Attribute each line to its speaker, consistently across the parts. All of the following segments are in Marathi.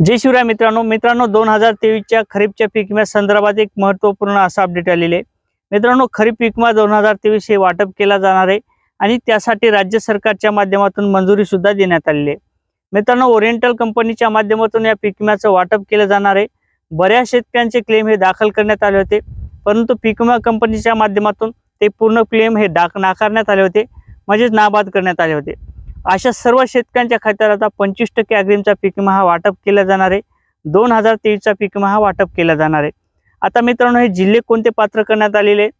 Speaker 1: जय शिवराय मित्रांनो. मित्रांनो दोन हजार तेवीसच्या खरीपच्या पीक विम्या संदर्भात एक महत्त्वपूर्ण असा अपडेट आलेले मित्रांनो खरीप पीक विमा दोन हजार तेवीस हे वाटप केला जाणार आहे आणि त्यासाठी राज्य सरकारच्या माध्यमातून मंजुरी सुद्धा देण्यात आलेली आहे. मित्रांनो ओरिएंटल कंपनीच्या माध्यमातून या पीक विम्याचं वाटप केलं जाणार आहे. बऱ्याच शेतकऱ्यांचे क्लेम हे दाखल करण्यात आले होते. परंतु पीक विमा कंपनीच्या माध्यमातून ते पूर्ण क्लेम हे डाक नाकारण्यात आले होते. म्हणजेच नाबाद करण्यात आले होते. अशा सर्व शेतकऱ्यांच्या खात्यात आता पंचवीस टक्के अग्रिमचा पीक विमा हा वाटप केला जाणार आहे. दोन हजार तेवीसचा पीक विमा हा वाटप केला जाणार आहे. आता मित्रांनो हे जिल्हे कोणते पात्र करण्यात आलेले आहे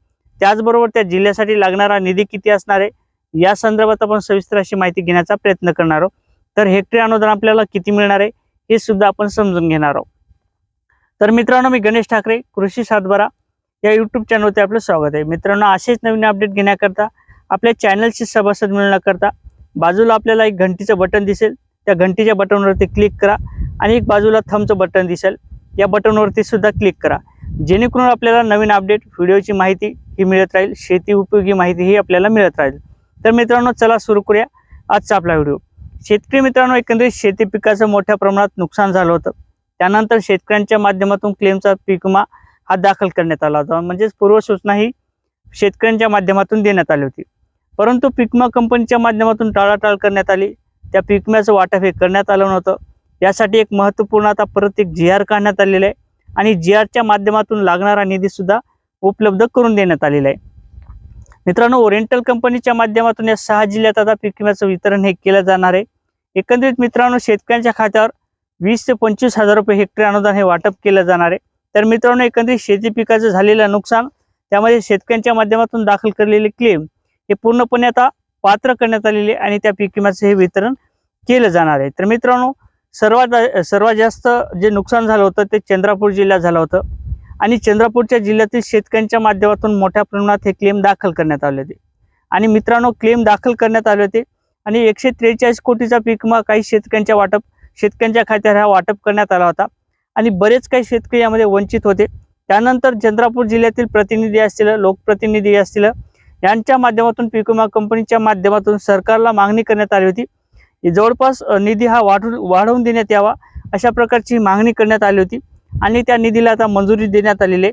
Speaker 1: त्याचबरोबर त्या जिल्ह्यासाठी लागणारा निधी किती असणार आहे? या संदर्भात आपण सविस्तर अशी माहिती घेण्याचा प्रयत्न करणार आहोत. तर हेक्टरी अनुदान आपल्याला किती मिळणार आहे? हे सुद्धा आपण समजून घेणार आहोत. तर मित्रांनो मी गणेश ठाकरे कृषी सातबारा या यूट्यूब चॅनलवरती आपलं स्वागत आहे. मित्रांनो असेच नवीन अपडेट घेण्याकरता आपल्या चॅनलची सभासद मिळण्याकरता बाजूला आपल्याला एक घंटीचं बटन दिसेल. त्या घंटीच्या बटनवरती क्लिक करा आणि एक बाजूला थमचं बटन दिसेल. या बटनवरती सुद्धा क्लिक करा. जेणेकरून आपल्याला नवीन अपडेट व्हिडिओची माहिती ही मिळत राहील. शेती उपयोगी माहिती ही आपल्याला मिळत राहील. तर मित्रांनो चला सुरू करूया आजचा आपला व्हिडिओ शेतकरी मित्रांनो एकंदरीत शेती पिकाचं मोठ्या प्रमाणात नुकसान झालं होतं. त्यानंतर शेतकऱ्यांच्या माध्यमातून क्लेमचा पीक विमा हा दाखल करण्यात आला होता. म्हणजेच पूर्वसूचना ही शेतकऱ्यांच्या माध्यमातून देण्यात आली होती. परंतु पिकमा कंपनीच्या माध्यमातून टाळाटाळ करण्यात आली. त्या पिकम्याचं वाटप हे करण्यात आलं नव्हतं. यासाठी एक महत्त्वपूर्ण आता परत एक जी आर काढण्यात आलेलं आहे आणि जी आरच्या माध्यमातून लागणारा निधी सुद्धा उपलब्ध करून देण्यात आलेला आहे. मित्रांनो ओरिएंटल कंपनीच्या माध्यमातून या सहा जिल्ह्यात आता पीक विम्याचं वितरण हे केलं जाणार आहे. एकंदरीत मित्रांनो शेतकऱ्यांच्या खात्यावर वीस ते पंचवीस हजार रुपये हेक्टरी अनुदान हे वाटप केलं जाणार आहे. तर मित्रांनो एकंदरीत शेती पिकाचं झालेलं नुकसान त्यामध्ये शेतकऱ्यांच्या माध्यमातून दाखल केलेले क्लेम हे पूर्णपणे आता पात्र करण्यात आलेले आणि त्या पीक विम्याचं हे वितरण केलं जाणार आहे. तर मित्रांनो सर्वात सर्वात जास्त जे नुकसान झालं होतं ते चंद्रापूर जिल्ह्यात झालं होतं. आणि चंद्रपूरच्या जिल्ह्यातील शेतकऱ्यांच्या माध्यमातून मोठ्या प्रमाणात हे क्लेम दाखल करण्यात आले होते. आणि मित्रांनो क्लेम दाखल करण्यात आले होते. आणि एकशे त्रेचाळीस कोटीचा पीक विमा काही शेतकऱ्यांच्या वाटप शेतकऱ्यांच्या खात्यावर हा वाटप करण्यात आला होता. आणि बरेच काही शेतकरी यामध्ये वंचित होते. त्यानंतर चंद्रापूर जिल्ह्यातील प्रतिनिधी असतील लोकप्रतिनिधी असतील यांच्या माध्यमातून पीक विमा कंपनीच्या माध्यमातून सरकारला मागणी करण्यात आली होती. जवळपास निधी हा वाढवून वाढवून देण्यात यावा अशा प्रकारची मागणी करण्यात आली होती. आणि त्या निधीला आता मंजुरी देण्यात आलेली आहे.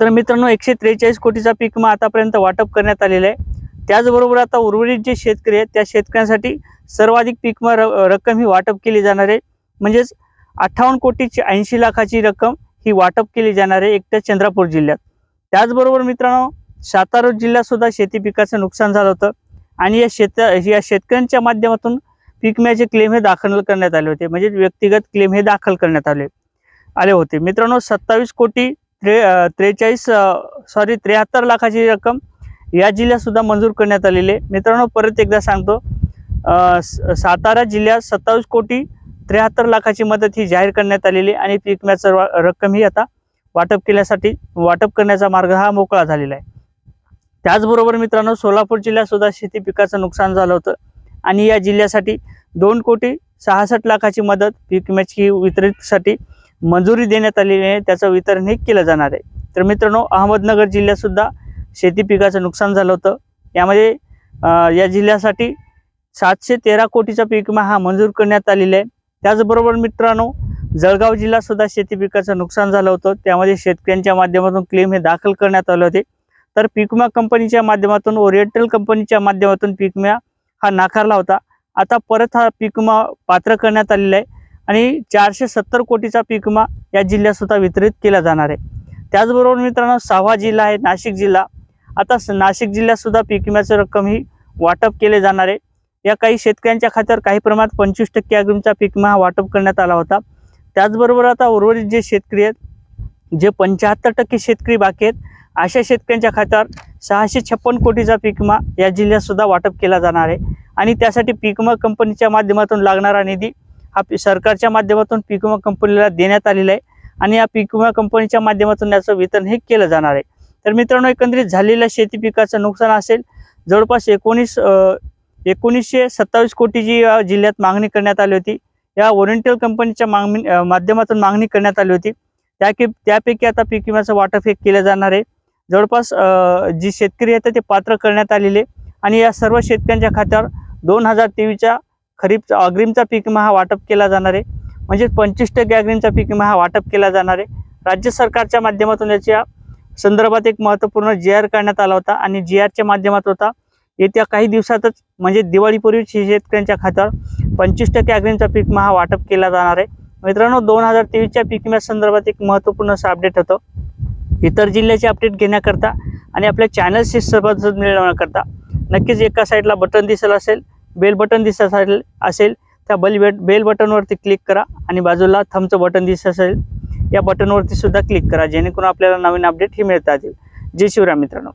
Speaker 1: तर मित्रांनो एकशे त्रेचाळीस कोटीचा पीक विमा आतापर्यंत वाटप करण्यात आलेला आहे. त्याचबरोबर आता उर्वरित जे शेतकरी आहेत त्या शेतकऱ्यांसाठी सर्वाधिक पीक विमा र- रक्कम ही वाटप केली जाणार आहे. म्हणजेच अठ्ठावन्न कोटीची ऐंशी लाखाची रक्कम ही वाटप केली जाणार आहे एकट्या चंद्रपूर जिल्ह्यात. त्याचबरोबर मित्रांनो सातारा जिल्ह्यात सुद्धा शेती पिकाचं नुकसान झालं होतं. आणि या शेत या शेतकऱ्यांच्या माध्यमातून पीक विम्याचे क्लेम हे दाखल करण्यात आले होते. म्हणजे व्यक्तिगत क्लेम हे दाखल करण्यात आले आले होते. मित्रांनो सत्तावीस कोटी त्रे त्रेचाळीस सॉरी त्र्याहत्तर लाखाची रक्कम या जिल्ह्यात सुद्धा मंजूर करण्यात आलेली आहे. मित्रांनो परत एकदा सांगतो सातारा जिल्ह्यात सत्तावीस कोटी त्र्याहत्तर लाखाची मदत ही जाहीर करण्यात आलेली आहे. आणि पीक विम्याचं रक्कम ही आता वाटप केल्यासाठी वाटप करण्याचा मार्ग हा मोकळा झालेला आहे. त्याचबरोबर मित्रांनो सोलापूर जिल्ह्यातसुद्धा शेती पिकाचं नुकसान झालं होतं. आणि या जिल्ह्यासाठी दोन कोटी सहासष्ट लाखाची मदत पीक विम्याची वितरितसाठी मंजुरी देण्यात आलेली आहे. त्याचं वितरण हे केलं जाणार आहे. तर मित्रांनो अहमदनगर जिल्ह्यातसुद्धा शेती पिकाचं नुकसान झालं होतं. यामध्ये या जिल्ह्यासाठी सातशे तेरा कोटीचा पीक विमा हा मंजूर करण्यात आलेला आहे. त्याचबरोबर मित्रांनो जळगाव जिल्हासुद्धा शेती पिकाचं नुकसान झालं होतं. त्यामध्ये शेतकऱ्यांच्या माध्यमातून क्लेम हे दाखल करण्यात आले होते. तर पीक विमा कंपनीच्या माध्यमातून ओरिएंटल कंपनीच्या माध्यमातून पिकम्या हा नाकारला होता. आता परत हा पीक विमा पात्र करण्यात आलेला आहे आणि चारशे सत्तर कोटीचा पीक विमा या जिल्ह्यातसुद्धा वितरित केला जाणार आहे. त्याचबरोबर मित्रांनो सहावा जिल्हा आहे नाशिक जिल्हा. आता नाशिक जिल्ह्यातसुद्धा पिकम्याचं पीक विम्याचं रक्कम ही वाटप केले जाणार आहे. या काही शेतकऱ्यांच्या खात्यावर काही प्रमाणात पंचवीस टक्के अग्रिमचा पीक विमा हा वाटप करण्यात आला होता. त्याचबरोबर आता उर्वरित जे शेतकरी आहेत जे पंच्याहत्तर टक्के शेतकरी बाकी आहेत अशा शेतकऱ्यांच्या खात्यावर सहाशे छप्पन कोटीचा पीक विमा या जिल्ह्यात सुद्धा वाटप केला जाणार आहे. आणि त्यासाठी पीक विमा कंपनीच्या माध्यमातून लागणारा निधी हा सरकारच्या माध्यमातून पीक विमा कंपनीला देण्यात आलेला आहे. आणि या पीक विमा कंपनीच्या माध्यमातून याचं वितरण हे केलं जाणार आहे. तर मित्रांनो एकंदरीत झालेल्या शेती पिकाचं नुकसान असेल जवळपास एकोणीस एकोणीसशे सत्तावीस कोटीची या जिल्ह्यात मागणी करण्यात आली होती. या ओरिएंटल कंपनीच्या मागणी माध्यमातून मागणी करण्यात आली होती. त्या की त्यापैकी आता पीक विम्याचं वाटप हे केलं जाणार आहे. जवळपास जी शेतकरी आहेत ते पात्र करण्यात आलेले. आणि या सर्व शेतकऱ्यांच्या खात्यावर दोन हजार तेवीसच्या खरीप अग्रिमचा पीक विमा हा वाटप केला जाणार आहे. म्हणजे पंचवीस टक्के अग्रिमचा पीक विमा हा वाटप केला जाणार आहे. राज्य सरकारच्या माध्यमातून याच्या संदर्भात एक महत्त्वपूर्ण जी आर काढण्यात आला होता आणि जी आरच्या माध्यमात होता. येत्या काही दिवसातच म्हणजे दिवाळीपूर्वी शेतकऱ्यांच्या खात्यावर पंचवीस टक्के अग्रिमचा पीक विमा हा वाटप केला जाणार आहे. मित्रांनो दोन हजार तेवीसच्या पीक विम्या संदर्भात एक महत्त्वपूर्ण असं अपडेट होतं. इतर जिल्ह्याचे अपडेट घेण्याकरता आणि आपल्या चॅनलशी सभासद मिळवण्याकरता नक्कीच एका साईडला बटन दिसत असेल बेल बटन दिसत असेल असेल त्या बल बेट बेल बटनवरती क्लिक करा आणि बाजूला थमचं बटन दिसत असेल या बटनवरती सुद्धा क्लिक करा जेणेकरून आपल्याला नवीन अपडेट हे मिळता येतील जय शिवराम मित्रांनो.